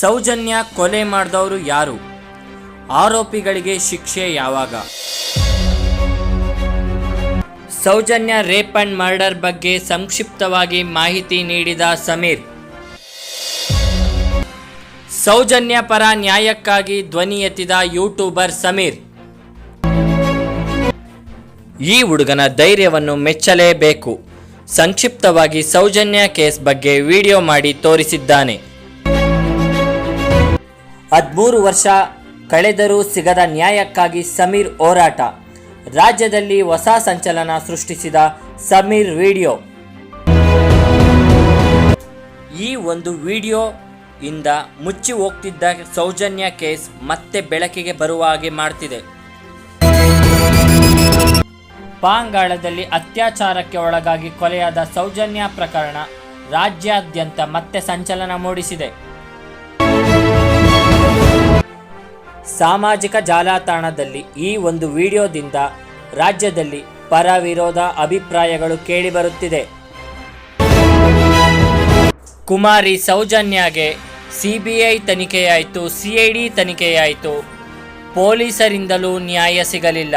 ಸೌಜನ್ಯ ಕೊಲೆ ಮಾಡಿದವರು ಯಾರು? ಆರೋಪಿಗಳಿಗೆ ಶಿಕ್ಷೆ ಯಾವಾಗ? ಸೌಜನ್ಯ ರೇಪ್ ಅಂಡ್ ಮರ್ಡರ್ ಬಗ್ಗೆ ಸಂಕ್ಷಿಪ್ತವಾಗಿ ಮಾಹಿತಿ ನೀಡಿದ ಸಮೀರ್. ಸೌಜನ್ಯ ಪರ ನ್ಯಾಯಕ್ಕಾಗಿ ಧ್ವನಿ ಎತ್ತಿದ ಯೂಟ್ಯೂಬರ್ ಸಮೀರ್. ಈ ಹುಡುಗನ ಧೈರ್ಯವನ್ನು ಮೆಚ್ಚಲೇಬೇಕು. ಸಂಕ್ಷಿಪ್ತವಾಗಿ ಸೌಜನ್ಯ ಕೇಸ್ ಬಗ್ಗೆ ವಿಡಿಯೋ ಮಾಡಿ ತೋರಿಸಿದ್ದಾನೆ. ಹದಿಮೂರು ವರ್ಷ ಕಳೆದರೂ ಸಿಗದ ನ್ಯಾಯಕ್ಕಾಗಿ ಸಮೀರ್ ಹೋರಾಟ. ರಾಜ್ಯದಲ್ಲಿ ಹೊಸ ಸಂಚಲನ ಸೃಷ್ಟಿಸಿದ ಸಮೀರ್ ವಿಡಿಯೋ. ಈ ಒಂದು ವಿಡಿಯೋ ಇಂದ ಮುಚ್ಚಿ ಹೋಗ್ತಿದ್ದ ಸೌಜನ್ಯ ಕೇಸ್ ಮತ್ತೆ ಬೆಳಕಿಗೆ ಬರುವ ಹಾಗೆ ಮಾಡ್ತಿದೆ. ಪಾಂಗಾಳದಲ್ಲಿ ಅತ್ಯಾಚಾರಕ್ಕೆ ಒಳಗಾಗಿ ಕೊಲೆಯಾದ ಸೌಜನ್ಯ ಪ್ರಕರಣ ರಾಜ್ಯಾದ್ಯಂತ ಮತ್ತೆ ಸಂಚಲನ ಮೂಡಿಸಿದೆ. ಸಾಮಾಜಿಕ ಜಾಲತಾಣದಲ್ಲಿ ಈ ಒಂದು ವಿಡಿಯೋದಿಂದ ರಾಜ್ಯದಲ್ಲಿ ಪರ ವಿರೋಧ ಅಭಿಪ್ರಾಯಗಳು ಕೇಳಿಬರುತ್ತಿದೆ. ಕುಮಾರಿ ಸೌಜನ್ಯಗೆ ಸಿಬಿಐ ತನಿಖೆಯಾಯಿತು, ಸಿಐಡಿ ತನಿಖೆಯಾಯಿತು. ಪೊಲೀಸರಿಂದಲೂ ನ್ಯಾಯ ಸಿಗಲಿಲ್ಲ.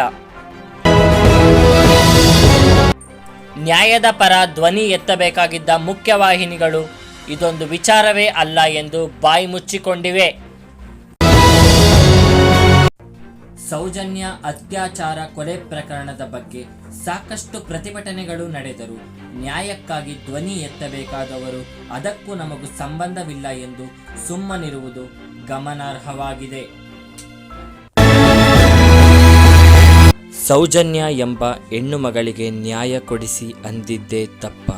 ನ್ಯಾಯದ ಪರ ಧ್ವನಿ ಎತ್ತಬೇಕಾಗಿದ್ದ ಮುಖ್ಯವಾಹಿನಿಗಳು ಇದೊಂದು ವಿಚಾರವೇ ಅಲ್ಲ ಎಂದು ಬಾಯಿ ಮುಚ್ಚಿಕೊಂಡಿವೆ. ಸೌಜನ್ಯ ಅತ್ಯಾಚಾರ ಕೊಲೆ ಪ್ರಕರಣದ ಬಗ್ಗೆ ಸಾಕಷ್ಟು ಪ್ರತಿಭಟನೆಗಳು ನಡೆದರು ನ್ಯಾಯಕ್ಕಾಗಿ ಧ್ವನಿ ಎತ್ತಬೇಕಾದವರು ಅದಕ್ಕೂ ನಮಗೂ ಸಂಬಂಧವಿಲ್ಲ ಎಂದು ಸುಮ್ಮನಿರುವುದು ಗಮನಾರ್ಹವಾಗಿದೆ. ಸೌಜನ್ಯ ಎಂಬ ಹೆಣ್ಣು ಮಗಳಿಗೆ ನ್ಯಾಯ ಕೊಡಿಸಿ ಅಂದಿದ್ದೇ ತಪ್ಪ.